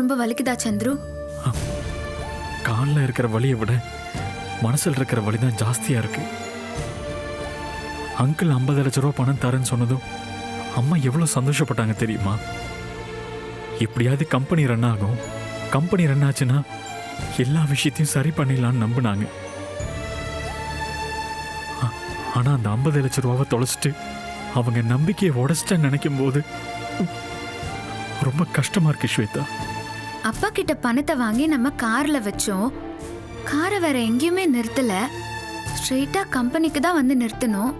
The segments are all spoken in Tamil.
ரொம்ப வலிக்குதா சந்துரு? காலில் இருக்கிற வலியை விட மனசில் இருக்கிற வலி தான் ஜாஸ்தியாக இருக்கு. அங்கிள் ஐம்பது லட்ச ரூபா பணம் தரேன்னு சொன்னதும் அம்மா எவ்வளோ சந்தோஷப்பட்டாங்க தெரியுமா? எப்படியாவது கம்பெனி ரன் ஆகும். கம்பெனி ரன் ஆச்சுன்னா எல்லா விஷயத்தையும் சரி பண்ணிடலான்னு நம்பினாங்க. ஆ- ஆனா அந்த ஐம்பது லட்ச ரூபாவை தொலைச்சிட்டு அவங்க நம்பிக்கையை உடச்சிட்டேன்னு நினைக்கும் போது ரொம்ப கஷ்டமா இருக்கு ஸ்வேதா. அப்பா கிட்ட பணத்தை வாங்கி நம்ம கார்ல வச்சோம். காரை வேற எங்கேயுமே நிறுத்தல. ஸ்ட்ரெயிட்டா கம்பெனிக்கு தான் வந்து நிறுத்தணும்.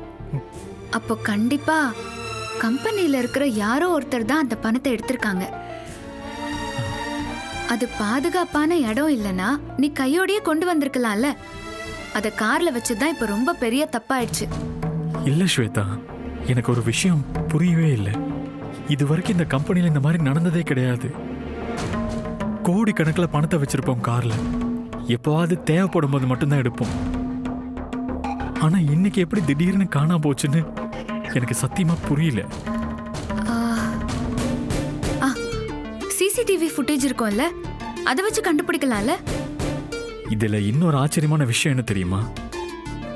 அப்போ கண்டிப்பா கம்பெனியில இருக்கிற யாரோ ஒருத்தர் தான் அந்த பணத்தை எடுத்திருக்காங்க. அது பாதுகாப்பான இடம் இல்லனா நீ கையோடயே கொண்டு வந்திருக்கலாம்ல. அத கார்ல வச்சதுதான் இப்ப ரொம்ப பெரிய தப்பாயிடுச்சு. இல்ல ஸ்வேதா எனக்கு ஒரு விஷயம் புரியவே இல்லை. இது வரைக்கும் இந்த கம்பெனியில் இந்த மாதிரி நடந்ததே கிடையாது. கோடி கணக்கில் பணத்தை வச்சிருப்போம் கார்ல. எப்போவாவது தேவைப்படும் போது மட்டும்தான் எடுப்போம். ஆனா இன்னைக்கு எப்படி திடீர்னு காணா போச்சுன்னு எனக்கு சத்தியமா புரியல. சிசிடிவி ஃபுட்டேஜ் இருக்கும்ல? அதை வச்சு கண்டுபிடிக்கலாம்ல? இதுல இன்னொரு ஆச்சரியமான விஷயம் என்ன தெரியுமா?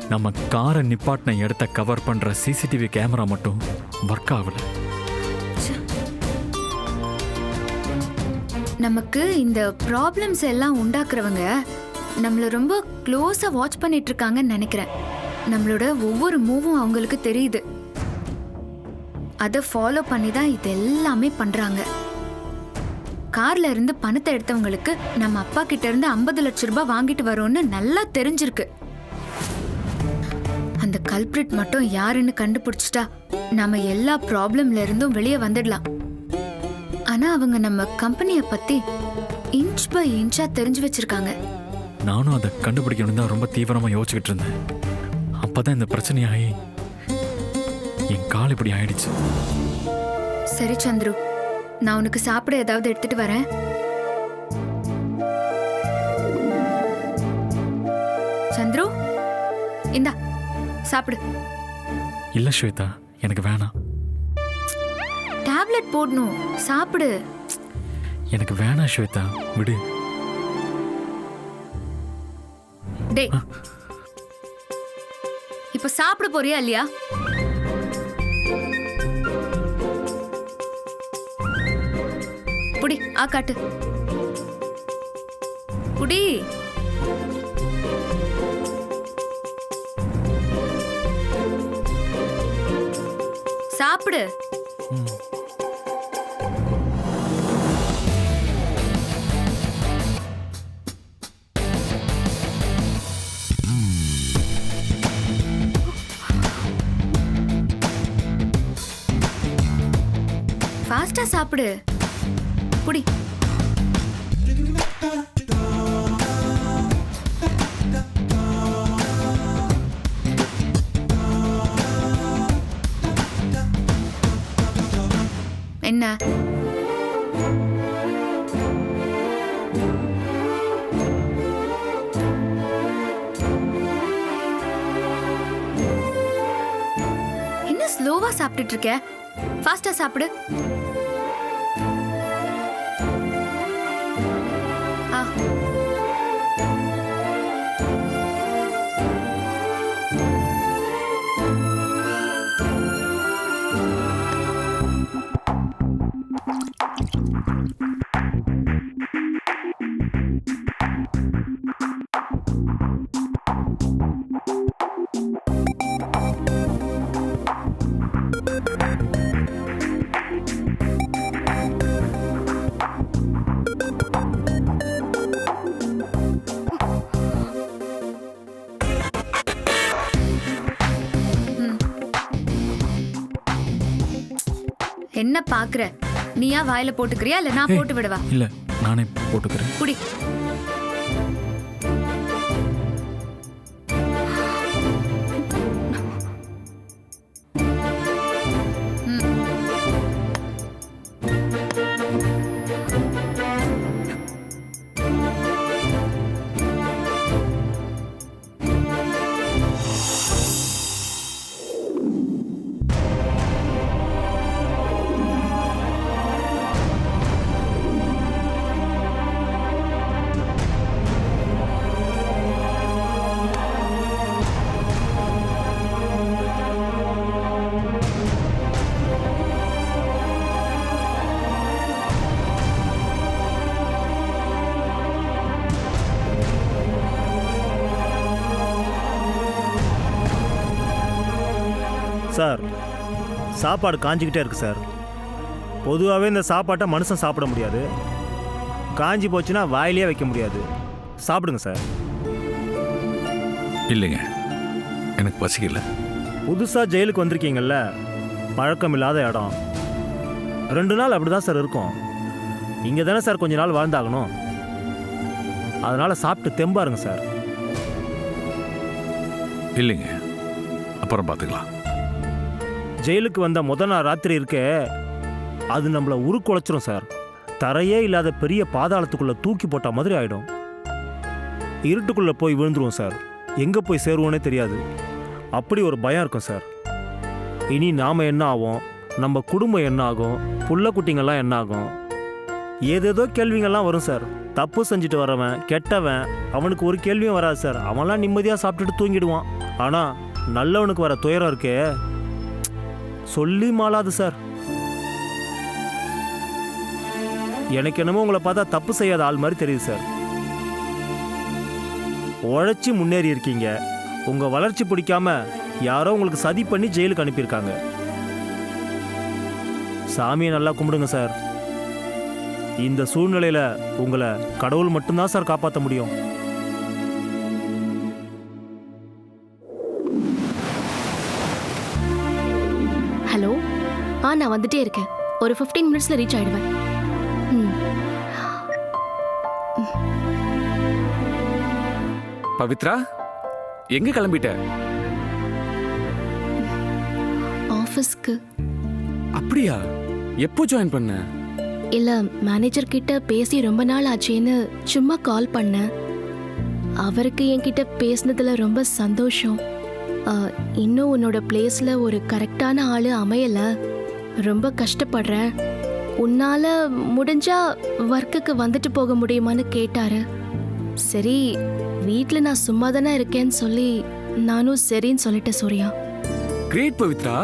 நம்ம காரை நிப்பாட்டின இடத்த கவர் பண்ற சிசிடிவி கேமரா மட்டும் ஒர்க் ஆகல. நமக்கு இந்த ப்ராப்ளம்ஸ் எல்லாம் உண்டாக்குறவங்க நம்மள ரொம்ப க்ளோஸா வாட்ச் பண்ணிட்டு இருக்காங்கன்னு நினைக்கிறேன். நம்மளோட ஒவ்வொரு மூவும் அவங்களுக்கு தெரியுது. அதை ஃபாலோ பண்ணி தான் இது எல்லாமே பண்றாங்க. கார்ல இருந்து பணத்தை எடுத்தவங்களுக்கு நம்ம அப்பா கிட்ட இருந்து ஐம்பது லட்ச ரூபாய் வாங்கிட்டு வரோம்னு நல்லா தெரிஞ்சிருக்கு. அந்த கல்பிரிட் மட்டும் யாருன்னு கண்டுபிடிச்சிட்டா நம்ம எல்லா ப்ராப்ளம்ல இருந்தும் வெளியே வந்துடலாம். ஆனா அவங்க நம்ம கம்பெனிய பத்தி இன்ச் பை இன்ச்சா தெரிஞ்சு வச்சிருக்காங்க. நானும் அதை கண்டுபிடிக்கணும் தான் ரொம்ப தீவிரமா யோசிச்சுக்கிட்டு இருந்தேன். அப்பதான் இந்த பிரச்சனையாகி என் கால் இப்படி ஆயிடுச்சு. சரி சந்துரு. நான் உனக்கு சாப்பிட ஏதாவது எடுத்துட்டு வரேன். சந்துரு இந்தா சாப்பிடு. இல்ல ஸ்வேதா. எனக்கு வேணாம். டேப்லெட் போடணும். சாப்பிடு. எனக்கு வேணாம் ஸ்வேதா. விடு. டேய். இப்ப சாப்பிட போறியா இல்லையா? புடி ஆ காட்டு. புடி. சாப்பிடு. சாப்பிடு. குடி. என்ன? என்ன ஸ்லோவா சாப்பிட்டுட்டு இருக்க? ஃபாஸ்டா சாப்பிடு. என்ன பாக்குற? நீயா வாயில போட்டுக்கிறியா? இல்ல நான். போட்டு விடவா? இல்ல நானே போட்டுக்கிறேன். குடி. சாப்பாடு காஞ்சிக்கிட்டே இருக்கு சார். பொதுவாகவே இந்த சாப்பாட்டை மனுஷன் சாப்பிட முடியாது. காஞ்சி போச்சுன்னா வாயிலே வைக்க முடியாது. சாப்பிடுங்க சார். இல்லைங்க. எனக்கு பசிக்கல. புதுசாக ஜெயிலுக்கு வந்திருக்கீங்கல்ல? பழக்கம் இல்லாத இடம். ரெண்டு நாள் அப்படி தான் சார் இருக்கும். இங்கே தானே சார் கொஞ்ச நாள் வாழ்ந்தாகணும். அதனால் சாப்பிட்டு தெம்பாருங்க சார். இல்லைங்க. அப்புறம் பார்த்துக்கலாம். ஜெயிலுக்கு வந்த முத நாள் ராத்திரி இருக்கே அது நம்மளை உருக்குலைச்சிரும் சார். தரையே இல்லாத பெரிய பாதாளத்துக்குள்ளே தூக்கி போட்ட மாதிரி ஆகிடும் இருட்டுக்குள்ளே போய் விழுந்துருவோம் சார். எங்கே போய் சேருவோனே தெரியாது. அப்படி ஒரு பயம் இருக்கும் சார். இனி நாம் என்ன ஆகும் நம்ம குடும்பம் என்ன ஆகும்? புள்ள குட்டிங்கள்லாம் என்ன ஆகும்? ஏதேதோ கேள்விங்கள்லாம் வரும் சார். தப்பு செஞ்சுட்டு வரவன் கெட்டவன் அவனுக்கு ஒரு கேள்வியும் வராது சார். அவன்லாம் நிம்மதியாக சாப்பிட்டுட்டு தூங்கிடுவான். ஆனால் நல்லவனுக்கு வர துயரம் இருக்கே. சொல்லி மாளாது சார் எனக்கு என்னமோ உங்களை பார்த்தா தப்பு செய்யாத ஆள் மாதிரி தெரியுது சார் உழைச்சி முன்னேறி இருக்கீங்க. உங்கள் வளர்ச்சி பிடிக்காம யாரோ உங்களுக்கு சதி பண்ணி ஜெயிலுக்கு அனுப்பியிருக்காங்க. சாமியை நல்லா கும்பிடுங்க சார் இந்த சூழ்நிலையில் உங்களை கடவுள் மட்டும்தான் சார் காப்பாற்ற முடியும். நான் வந்துட்டே இருக்கேன். ஒரு 15 மினிட்ஸ்ல ரீச் ஆயிடுவேன். ம். பவித்ரா எங்க கிளம்பிட்ட? ஆஃபீஸ்க்கு. அப்படியா? எப்போ ஜாயின் பண்ண? இல்ல மேனேஜர் கிட்ட பேசி ரொம்ப நாள் ஆச்சேன்னு சும்மா கால் பண்ணேன் அவருக்கு என்கிட்ட பேசினதுல ரொம்ப சந்தோஷம். இன்னும் உன்னோட பிளேஸ்ல ஒரு கரெக்டான ஆளு அமையல. ரொம்ப கஷ்டப்படுறேன். உன்னால முடிஞ்சா ஒர்க்குக்கு வந்துட்டு போக முடியுமான்னு கேட்டாரு. சரி வீட்டில் நான் சும்மா தானே இருக்கேன்னு சொல்லி நானும் சரின்னு சொல்லிட்டேன் சூர்யா. கிரேட் பவித்ரா.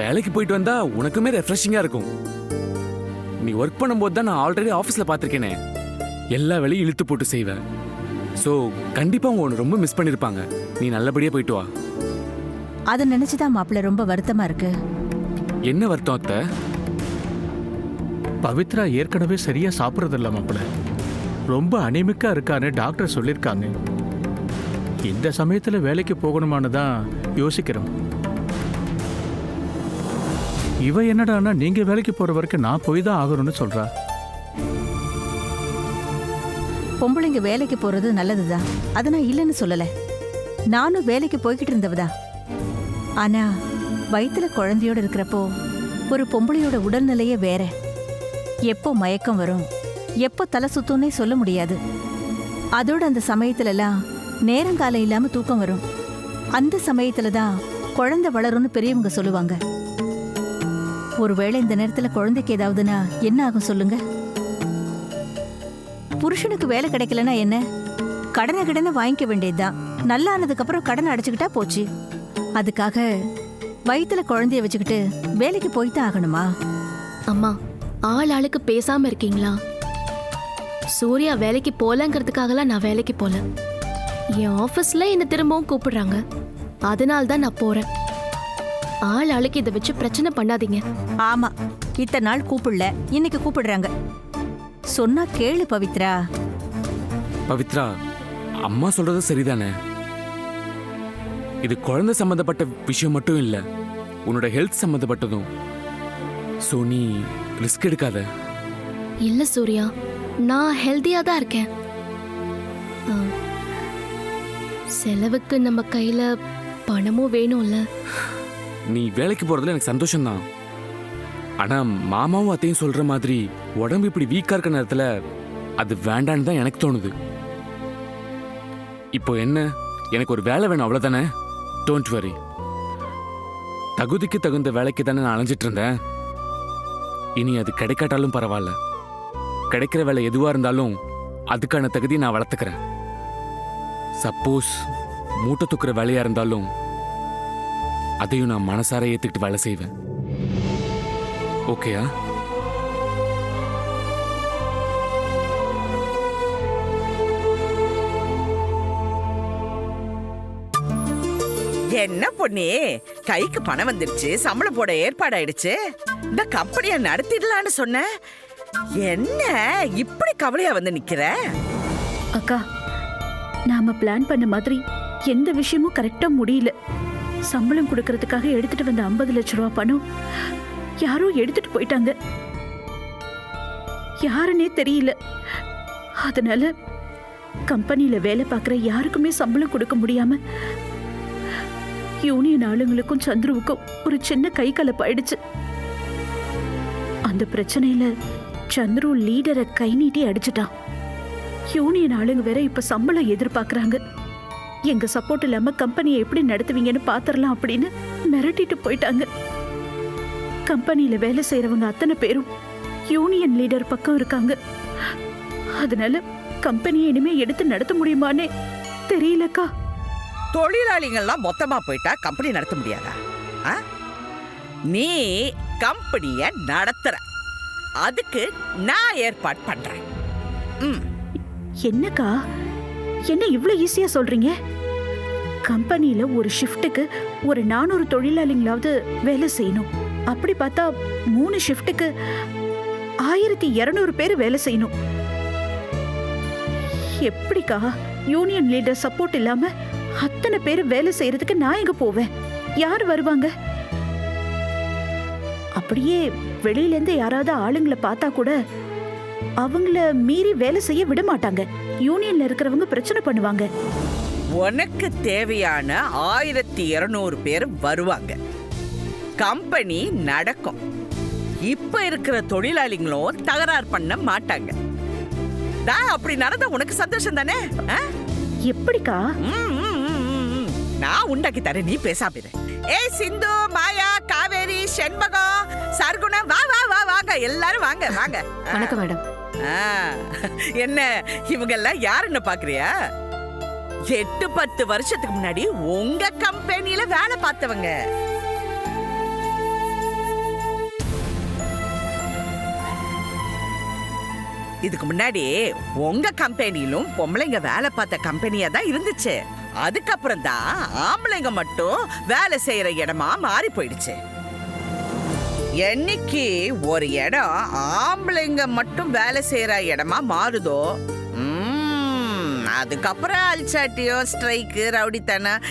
வேலைக்கு போயிட்டு வந்தா உனக்குமே ரெஃப்ரெஷிங்கா இருக்கும். நீ ஒர்க் பண்ணும்போது தான் நான் ஆல்ரெடி ஆஃபீஸ்ல பார்த்துருக்கேனே. எல்லா வேலையும் இழுத்து போட்டு செய்வேன் ஸோ கண்டிப்பா அவங்க உன்னை ரொம்ப மிஸ் பண்ணிருப்பாங்க. நீ நல்லபடியா போயிட்டு வா. அதை நினைச்சுதான் மாப்பிள்ள ரொம்ப வருத்தமா இருக்கு. என்ன வருத்தம் அத்தை? பவித்ரா ஏற்கனவே சரியா சாப்பிட்றதில்ல மாப்பிள்ள ரொம்ப அனிமிக்கா இருக்கான்னு டாக்டர் சொல்லியிருக்காங்க இந்த சமயத்துல வேலைக்கு போகணுமான்னு தான் யோசிக்கிறோம். இவ என்னடான்னா நீங்க வேலைக்கு போற வரைக்கும் நான் போய் தான் ஆகணும்னு சொல்றா. பொம்பளைங்க வேலைக்கு போறது நல்லதுதான் அதை நான் இல்லைன்னு சொல்லல. நானும் வேலைக்கு போய்கிட்டு இருந்தவதா? ஆனா வயித்துல குழந்தையோட இருக்கிறப்போ ஒரு பொம்பளையோட உடல்நிலையே வேற. எப்போ மயக்கம் வரும் எப்போ தலை சுத்தும்னே சொல்ல முடியாது. அதோட அந்த சமயத்துலலாம் நேரங்காலம் இல்லாம தூக்கம் வரும். அந்த சமயத்துல தான் குழந்தை வளரும்னு பெரியவங்க சொல்லுவாங்க. ஒருவேளை இந்த நேரத்துல குழந்தைக்கு ஏதாவதுன்னா என்ன ஆகும் சொல்லுங்க? புருஷனுக்கு வேலை கிடைக்கலன்னா என்ன? கடனை கடனை வாங்கிக்க வேண்டியதுதான். நல்லா ஆனதுக்கு அப்புறம் கடன் அடைச்சுக்கிட்டா போச்சு. அதுக்காக வயித்துல குழந்தைய வச்சுக்கிட்டு வேலைக்கு போய்தான் ஆகணுமா? அம்மா ஆள் ஆளுக்கு பேசாம இருக்கீங்களா? சூர்யா வேலைக்கு போலங்கிறதுக்காகலாம் நான் வேலைக்கு போல. என் ஆஃபீஸ்ல என்ன திரும்பவும் கூப்பிடுறாங்க. அதனால தான் நான் போறேன். ஆள் ஆளுக்கு இதை வச்சு பிரச்சனை பண்ணாதீங்க. ஆமா இத்தனை நாள் கூப்பிடல இன்னைக்கு கூப்பிடுறாங்க. சொன்னா கேளு பவித்ரா. பவித்ரா அம்மா சொல்றது சரிதானே? இது குழந்தை சம்பந்தப்பட்ட விஷயம் மட்டும் இல்ல. உன்னோட ஹெல்த் சம்பந்தப்பட்டதும். ஸோ நீ ரிஸ்க் எடுக்காத. இல்ல சூர்யா. நான் ஹெல்தியா தான் இருக்கேன். செலவுக்கு நம்ம கையில பணமும் வேணும்ல. நீ வேலைக்கு போறதுல எனக்கு சந்தோஷம்தான். ஆனா மாமாவும் அத்தையும் சொல்ற மாதிரி உடம்பு இப்படி வீக்கா இருக்க நேரத்துல அது வேண்டான்னு தான் எனக்கு தோணுது. இப்போ என்ன? எனக்கு ஒரு வேலை வேணும் அவ்வளவுதானே? டோன்ட் வரி தகுதிக்கு தகுந்த வேலைக்கு தானே நான் அலைஞ்சிட்டு இருந்தேன். இனி அது கிடைக்காட்டாலும் பரவாயில்ல. கிடைக்கிற வேலை எதுவா இருந்தாலும் அதுக்கான தகுதியை நான் வளர்த்துக்கிறேன். சப்போஸ் மூட்டை தூக்குற வேலையா இருந்தாலும் அதையும் நான் மனசார ஏத்துக்கிட்டு வேலை செய்வேன். ஓகேயா என்ன பொண்ணே? கைக்கு பணம் வந்துருச்சு சம்பளம் போட ஏற்பாடாயிடுச்சு. இந்த கம்பெனிய நடத்திடலான்னு சொன்ன. என்ன இப்படி கவலையா வந்து நிக்கிற? அக்கா நாம பிளான் பண்ண மாதிரி எந்த விஷயமும் கரெக்டா முடியல. சம்பளம் கொடுக்கறதுக்காக எடுத்துட்டு வந்த ஐம்பது லட்ச ரூபா பணம் யாரோ எடுத்துட்டு போயிட்டாங்க. யாருன்னே தெரியல. அதனால கம்பெனியில வேலை பார்க்குற யாருக்குமே சம்பளம் கொடுக்க முடியாம யூனியன் ஆளுங்களுக்கும் சந்துருவுக்கும் ஒரு சின்ன கை கலப்பாயிடுச்சு அந்த பிரச்சனையில சந்துரு லீடரை கை நீட்டி அடிச்சிட்டான். யூனியன் ஆளுங்க வேற இப்ப சம்பளம் எதிர்பார்க்கறாங்க. எங்க சப்போர்ட் இல்லாம கம்பெனியை எப்படி நடத்துவீங்கன்னு பாத்திரலாம் அப்படின்னு மிரட்டிட்டு போயிட்டாங்க. கம்பெனியில வேலை செய்யறவங்க அத்தனை பேரும் யூனியன் லீடர் பக்கம் இருக்காங்க. அதனால கம்பெனியை இனிமே எடுத்து நடத்த முடியுமானே தெரியலக்கா. தொழிலாளிகள்லாம் மொத்தமா போயிட்டா கம்பெனி நடத்த முடியாதா? ஆ? நீ கம்பெனிய நடத்துற. அதுக்கு நான் ஏற்பாடு பண்றேன். என்னக்கா? என்ன இவ்ளோ ஈஸியா சொல்றீங்க? கம்பெனியில ஒரு ஷிஃப்ட்டுக்கு ஒரு நானூறு தொழிலாளிங்களாவது வேலை செய்யணும். அப்படி பார்த்தா மூணு ஷிஃப்ட்டுக்கு ஆயிரத்தி இருநூறு பேர் வேலை செய்யணும். எப்படிக்கா? யூனியன் லீடர் சப்போர்ட் இல்லாம அத்தனை பேர் வேலை செய்யறதுக்கு நான் எங்க போவேன்? யார் வருவாங்க? அப்படியே வெளியில இருந்து யாராவது ஆளுங்களை பார்த்தா கூட அவங்கள மீறி வேலை செய்ய விட மாட்டாங்க. யூனியன்ல இருக்கிறவங்க பிரச்சனை பண்ணுவாங்க. உனக்கு தேவையான ஆயிரத்தி இருநூறு பேர் வருவாங்க. கம்பெனி நடக்கும். இப்ப இருக்கிற தொழிலாளிகளும் தகராறு பண்ண மாட்டாங்க. தா, அப்படி நடந்தா உனக்கு சந்தோஷம் தானே? எப்படிக்கா? ம். நான் உண்டாக்கி தரேன் நீ பேசாம இரு. ஏய் சிந்து மாயா காவேரி செண்பகம் சர்க்குணம் வா வா வா வாங்க எல்லாரும் வாங்க வாங்க. வணக்கம் மேடம். என்ன இவங்க எல்லாம் யாருன்னு பாக்குறியா? எட்டு பத்து வருஷத்துக்கு முன்னாடி உங்க கம்பெனில வேலை பார்த்தவங்க. இதுக்கு முன்னாடி உங்க கம்பெனிலும் பொம்பளைங்க வேலை பார்த்த கம்பெனியா தான் இருந்துச்சு. அதுக்கப்புறம் தான் ஆம்பளைங்க மட்டும் வேலை செய்யற இடமா மாறி போயிடுச்சு. என்னைக்கு ஒரு இடம் ஆம்பளைங்க மட்டும் வேலை செய்யற இடமா மாறுதோ? அதுக்கப்புறம் அல்சாட்டியோ ஸ்ட்ரைக்கு ரவுடித்தனம்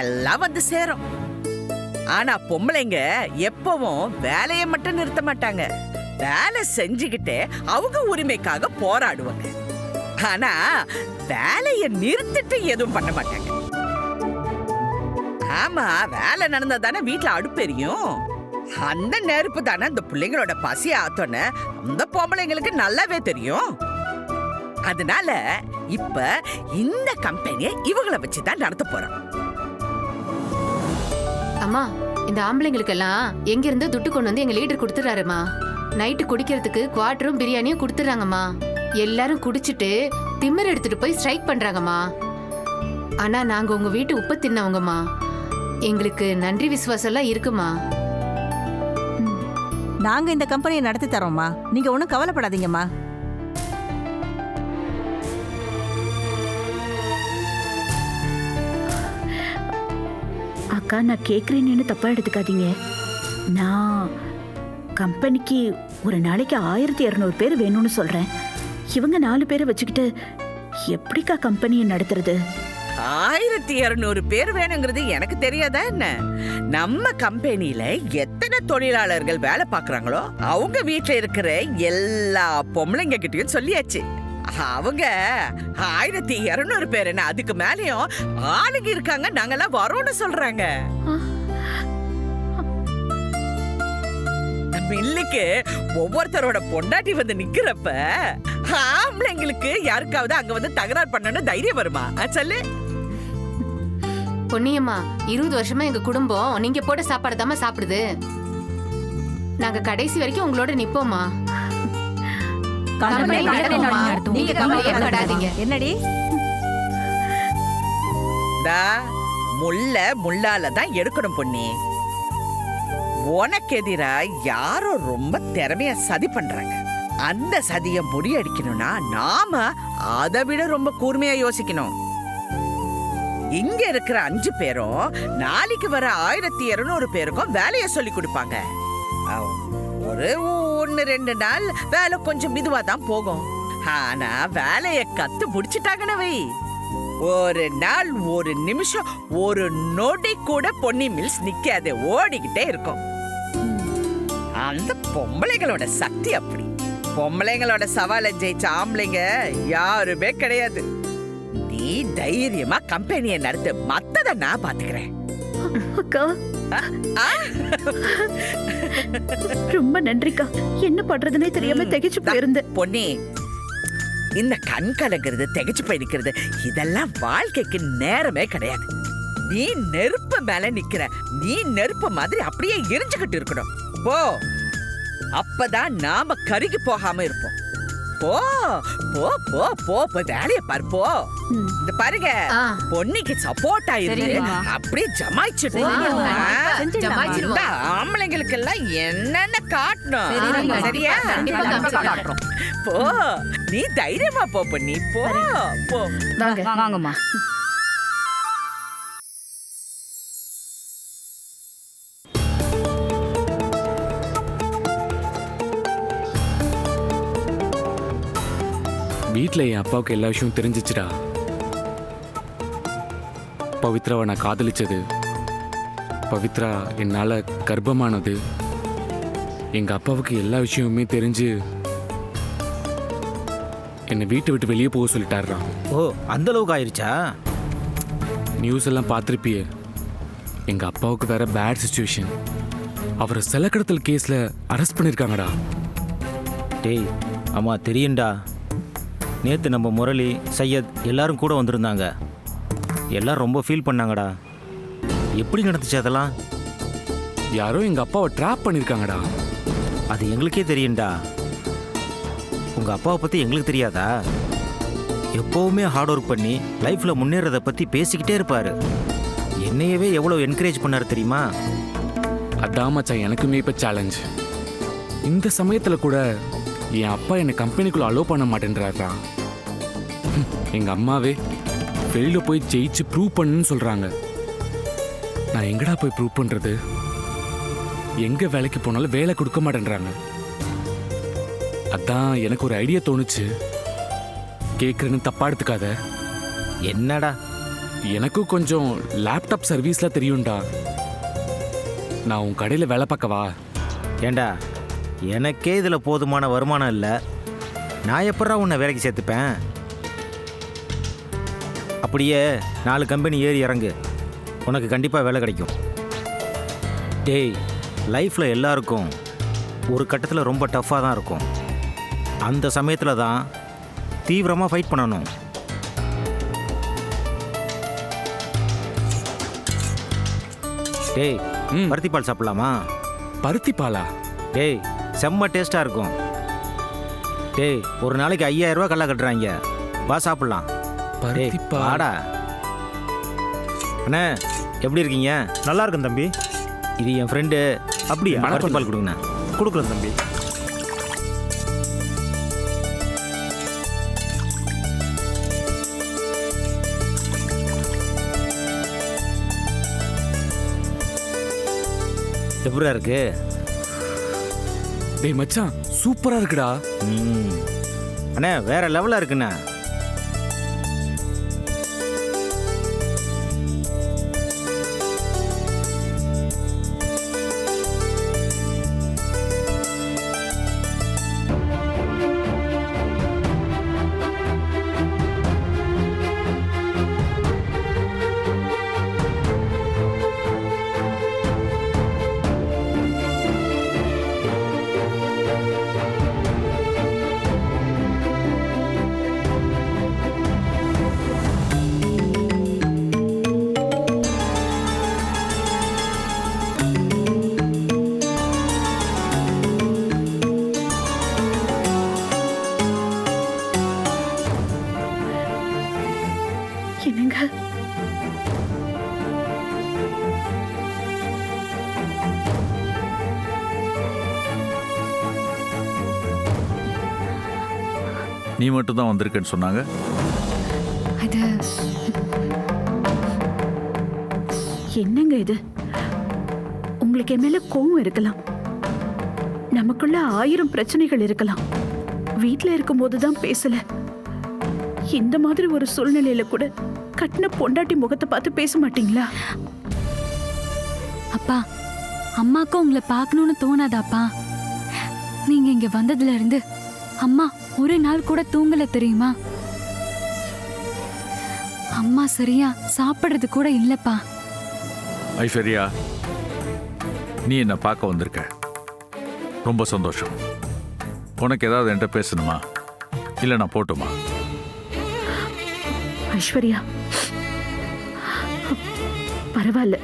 எல்லாம் வந்து சேரும். ஆனா பொம்பளைங்க எப்பவும் வேலையை மட்டும் நிறுத்த மாட்டாங்க. வேலை செஞ்சுக்கிட்டே அவங்க உரிமைக்காக போராடுவாங்க. ஆனா வேலையை நிறுத்திட்டு எதுவும் பண்ண மாட்டாங்க. ஆமா வேலை நடந்தா தானே வீட்டுல அடுப்பெரியும் அந்த நெருப்பு தானே அந்த பிள்ளைங்களோட பசி ஆத்தோன்னு அந்த பொம்பளைங்களுக்கு நல்லாவே தெரியும். அதனால இப்ப இந்த கம்பெனியை இவங்களை வச்சு தான் நடத்த போறோம். அம்மா இந்த ஆம்பளைங்களுக்கெல்லாம் எங்க இருந்து துட்டு கொண்டு வந்து எங்க லீடர் கொடுத்துறாருமா நைட்டு குடிக்கிறதுக்கு குவாட்டரும் பிரியாணியும் கொடுத்துறாங்கம்மா எல்லாரும் குடிச்சிட்டு திமிர் எடுத்துட்டு போய் ஸ்ட்ரைக் பண்றாங்கம்மா. ஆனா நாங்க உங்க வீட்டு உப்பு தின்னவங்கம்மா. எங்களுக்கு நன்றி விசுவாசம் எல்லாம் இருக்குமா நாங்க இந்த கம்பெனியை நடத்தி தரோம்மா. நீங்க ஒன்றும் கவலைப்படாதீங்கம்மா. அக்கா நான் கேட்குறேன்னு தப்பா எடுத்துக்காதீங்க. நான் கம்பெனிக்கு ஒரு நாளைக்கு ஆயிரத்தி இரநூறு பேர் வேணும்னு சொல்றேன். இவங்க நாலு பேரை வச்சுக்கிட்டு எப்படிக்கா கம்பெனியை நடத்துறது? ஆயிரத்தி இருநூறு பேர் வேணுங்கிறது எனக்கு தெரியாதா என்ன? நம்ம கம்பெனில எத்தனை தொழிலாளர்கள் வேலை பார்க்கறாங்களோ அவங்க வீட்ல இருக்கிற எல்லா பொம்பளைங்க கிட்டயும் சொல்லியாச்சு. அவங்க ஆயிரத்தி இருநூறு பேர் என்ன அதுக்கு மேலயும் ஆளுங்க இருக்காங்க நாங்கெல்லாம் வரோம்னு சொல்றாங்க. மில்லுக்கு ஒவ்வொருத்தரோட பொண்டாட்டி வந்து நிக்கிறப்ப ஆம்பளைங்களுக்கு யாருக்காவது அங்க வந்து தகராறு பண்ணணும்னு தைரியம் வருமா? சொல்லு. பொன்னியம்மா இருபது வருஷமா எங்க குடும்பம் நீங்க போட்ட சாப்பாடு தாம்மா சாப்பிடுது. நாங்க கடைசி வரைக்கும் உங்களோட படாதீங்க என்னடி? முள்ள முள்ளால தான் எடுக்கணும் பொண்ணி உனக்கு எதிரா யாரோ ரொம்ப திறமைய சதி பண்றாங்க. அந்த சதிய முறியடிக்கணும்னா நாம அதை விட ரொம்ப கூர்மையா யோசிக்கணும். இங்க இருக்கிற அஞ்சு பேரும் நாளைக்கு வர ஆயிரத்தி இருநூறு பேருக்கும் வேலையை சொல்லி கொடுப்பாங்க. ஒரு ஒன்று ரெண்டு நாள் வேலை கொஞ்சம் மெதுவாக தான் போகும். ஆனா வேலைய கத்து முடிச்சிட்டாங்கன்னு வை. ஒரு நாள் ஒரு நிமிஷம் ஒரு நொடி கூட பொன்னி மில்ஸ் நிக்காது ஓடிக்கிட்டே இருக்கும். அந்த பொம்பளைங்களோட சக்தி அப்படி. பொம்பளைங்களோட சவாலை ஜெயிச்ச ஆம்பளைங்க யாருமே கிடையாது. நீ தைரியமா கம்பெனியை நடத்து. மத்தத நான் பாத்துக்கிறேன்? ரொம்ப நன்றிக்கா. என்ன பண்றதுனே தெரியாம. திகைச்சு போயிருந்தேன். பொன்னி இந்த கண் கலங்கிறது திகைச்சு போயிருக்கிறது இதெல்லாம் வாழ்க்கைக்கு நேரமே கிடையாது. நீ நெருப்பு மேல நிக்கிற நீ நெருப்பு மாதிரி அப்படியே எரிஞ்சுக்கிட்டு இருக்கணும். போ. அப்பதான் நாம கருகி போகாம இருப்போம். போ போ போ போ போய் வேலைய பாரு போ. இந்த பாருங்க ஆ. பொன்னிக்கு சப்போர்ட் ஆயிருக்கு. அப்படியே ஜமாய்ச்சிட்டு ஆம்பளைங்களுக்கு எல்லாம் என்னென்ன காட்டணும்? சரிங்க. சரியா. போ. நீ தைரியமா போ பொன்னி. போ போ. வாங்க. வாங்கம்மா. வீட்டில் என் அப்பாவுக்கு எல்லா விஷயமும் தெரிஞ்சிச்சுடா. பவித்ராவை நான் காதலிச்சது. பவித்ரா என்னால் கர்ப்பமானது. எங்கள் அப்பாவுக்கு எல்லா விஷயமுமே தெரிஞ்சு என்னை வீட்டை விட்டு வெளியே போக சொல்லிட்டாருடா ஓ அந்த அளவுக்கு ஆயிருச்சா? நியூஸ் எல்லாம் பார்த்துருப்பியே. எங்கள் அப்பாவுக்கு வேற பேட் சுச்சுவேஷன் அவரை செலக்கடத்தல் கேஸில் அரெஸ்ட் பண்ணியிருக்காங்கடா டேய் ஆமா தெரியும்டா. நேற்று நம்ம முரளி சையத் எல்லாரும் கூட வந்திருந்தாங்க. எல்லாரும் ரொம்ப ஃபீல் பண்ணாங்கடா. எப்படி நடந்துச்சு அதெல்லாம்? யாரோ எங்கள் அப்பாவை ட்ராப் பண்ணியிருக்காங்கடா அது எங்களுக்கே தெரியும்டா. உங்கள் அப்பாவை பற்றி எங்களுக்கு தெரியாதா? எப்போவுமே ஹார்ட் ஒர்க் பண்ணி லைஃப்பில் முன்னேறதை பற்றி பேசிக்கிட்டே இருப்பார். என்னையவே எவ்வளோ என்கரேஜ் பண்ணார் தெரியுமா? அதான் மச்சான் எனக்குமே இப்போ சேலஞ்ச் இந்த சமயத்தில் கூட என் அப்பா என்னை கம்பெனிக்குள்ள அலோவ் பண்ண மாட்டேன்றாரா? ஹம், எங்க அம்மாவே வெளியில போய் ஜெயிச்சு ப்ரூவ் பண்ணுன்னு சொல்றாங்க. நான் எங்கடா போய் ப்ரூவ் பண்றது? எங்க வேலைக்கு போனாலும் வேலை கொடுக்க மாட்டேன்றாங்க. அதான் எனக்கு ஒரு ஐடியா தோணுச்சு. கேட்குறேன்னு தப்பா எடுத்துக்காத. என்னடா? எனக்கும் கொஞ்சம் லேப்டாப் சர்வீஸ்லாம் தெரியும்டா. நான் உன் கடையில் வேலை பார்க்கவா? ஏண்டா? எனக்கே இதில் போதுமான வருமானம் இல்லை. நான் எப்படா உன்னை வேலைக்கு சேர்த்துப்பேன்? அப்படியே நாலு கம்பெனி ஏறி இறங்கு. உனக்கு கண்டிப்பாக வேலை கிடைக்கும். டேய் லைஃப்பில் எல்லாருக்கும் ஒரு கட்டத்தில் ரொம்ப டஃப்பாக தான் இருக்கும். அந்த சமயத்தில் தான் தீவிரமாக ஃபைட் பண்ணணும். டேய் ம். பருத்தி பால் சாப்பிடலாமா? பருத்தி பாலா டேய் செம்ம டேஸ்டா இருக்கும். டேய் ஒரு நாளைக்கு ஐயாயிரம் கல்லா கட்டுறாங்க. வா சாப்பிடலாம். டேய் பருத்தி பால் வாடா. அண்ணே எப்படி இருக்கீங்க? நல்லா இருக்கும் தம்பி. இது என் ஃப்ரெண்டு. அப்படியா? பருத்தி பால் கொடுங்கண்ணா. கொடுக்குறேன் தம்பி. எப்படிடா இருக்கு? டேய் மச்சான் சூப்பரா இருக்குடா. அண்ணே வேற லெவலா இருக்குண்ணே. நீ மட்டும் தான் வந்திருக்கேன்னு சொன்னாங்க. அது என்னங்க இது? உங்களுக்கு என் மேல கோவம் இருக்கலாம். நமக்குள்ள ஆயிரம் பிரச்சனைகள் இருக்கலாம். வீட்ல இருக்கும்போது தான் பேசல. இந்த மாதிரி ஒரு சூழ்நிலையில கூட கட்டின பொண்டாட்டி முகத்தை பார்த்து பேச மாட்டீங்களா? அப்பா அம்மாக்கும் உங்களை பார்க்கணும்னு தோணாதாப்பா நீங்க இங்க வந்ததுல இருந்து அம்மா ஒரு நாள் கூட தூங்கல தெரியுமா? அம்மா சரியா சாப்பிடுறது கூட இல்லப்பா. ஐஸ்வர்யா நீ என்ன பார்க்க வந்திருக்க? ரொம்ப சந்தோஷம். உனக்கு ஏதாவது என்கிட்ட பேசணுமா? இல்லை நான் போட்டுமா? ஐஸ்வர்யா பரவாயில்ல.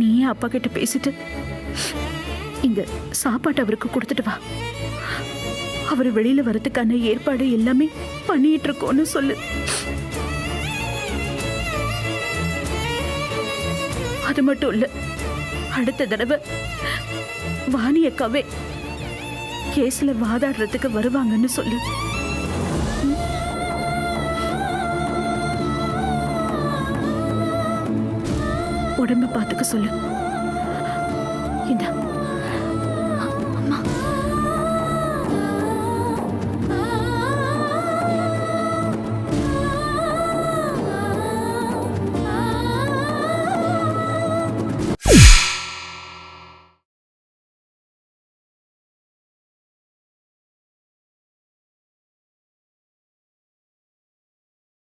நீயே அப்பா கிட்ட பேசிட்டு இங்க சாப்பாட்டு அவருக்கு கொடுத்துட்டு வா. அவர் வெளியில வரதுக்கான ஏற்பாடு எல்லாமே பண்ணிட்டு இருக்கோம்னு சொல்லு. அது மட்டும் இல்ல அடுத்த தடவை வாணி அக்காவே கேஸ்ல வாதாடுறதுக்கு வருவாங்கன்னு சொல்லு. உடம்ப பார்த்துக்க சொல்லு.